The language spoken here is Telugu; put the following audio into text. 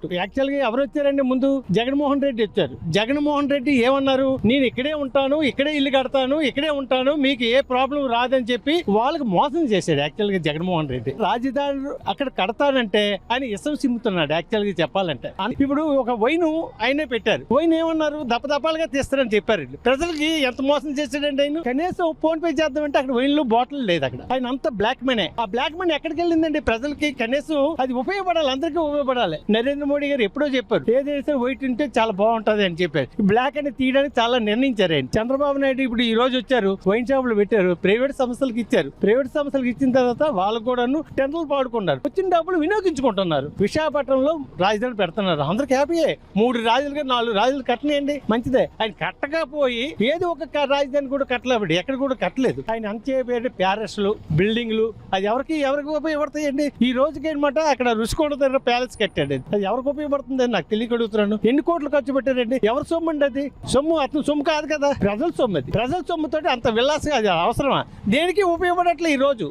పెట్టినట్టు యాక్చువల్గా ఎవరు వచ్చారండి ముందు? జగన్మోహన్ రెడ్డి వచ్చారు. జగన్మోహన్ రెడ్డి ఏమన్నారు? నేను ఇక్కడే ఉంటాను ఇక్కడే ఇల్లు కడతాను ఇక్కడే ఉంటాను మీకు ఏ ప్రాబ్లం రాదని చెప్పి వాళ్ళకి మోసం చేశాడు యాక్చువల్గా జగన్మోహన్ రెడ్డి. రాజధాని అక్కడ కడతానంటే ఆయన ఇసం సిమ్ముతున్నాడు యాక్చువల్గా చెప్పాలంటే. ఇప్పుడు ఒక వైన్ ఆయనే పెట్టారు. వైన్ ఏమన్నారు? దపదపాలుగా తీస్తారని చెప్పారు ప్రజలకి ఎంత మోసం చేశాడండి ఆయన? కనీసం ఫోన్ పే చేద్దామంటే అక్కడ వైన్లో బాటిల్ లేదు అక్కడ. ఆయన అంత బ్లాక్ మనీ ఆ బ్లాక్ మనీ ఎక్కడికి వెళ్ళిందండి? ప్రజలకి కనీసం అది ఉపయోగపడాలి అందరికీ ఉపయోగపడాలి. నరేంద్ర మోడీ గారు ఎప్పుడో చెప్పారు ఏదైతే వైట్ ఉంటే చాలా బాగుంటది అని చెప్పారు. బ్లాక్ అని తీయడానికి చాలా నిర్ణయించారు ఆయన. చంద్రబాబు నాయుడు ఇప్పుడు ఈ రోజు వచ్చారు వైన్ షాపులు పెట్టారు ప్రైవేట్ సంస్థలకు ఇచ్చారు. ప్రైవేట్ సంస్థలకు ఇచ్చిన తర్వాత వాళ్ళకు కూడాను టెండర్లు పాడుకున్నారు వచ్చిన డబ్బులు వినియోగించుకుంటున్నారు. విశాఖపట్నంలో రాజధాని పెడుతున్నారు. అందరికి హ్యాపీయే. మూడు రాజులుగా నాలుగు రాజులు కట్టనియండి. మంచిదే. ఆయన కట్టకపోయి ఏదో ఒక రాజధాని కూడా కట్టలేబడి ఎక్కడ కూడా కట్టలేదు. ఆయన అంతే ప్యారెస్లు బిల్డింగ్లు అది ఎవరికి ఎవరికి ఉపయోగపడతాయండి? ఈ రోజుకి అనమాట అక్కడ రుషికొండ దగ్గర ప్యాలెస్ కట్టాడు అది ఎవరు ఎవరికి ఉపయోగపడుతుంది నాకు తెలియక అడుగుతున్నాను ఎన్ని కోట్లు ఖర్చు పెట్టారండి? ఎవరి సొమ్ము అండి అది? సొమ్ము అతను సొమ్ము కాదు కదా. ప్రజల సొమ్ము అది. ప్రజల సొమ్ముతోటి అంత విలాసం అది అవసరమా? దేనికి ఉపయోగపడట్లే ఈ రోజు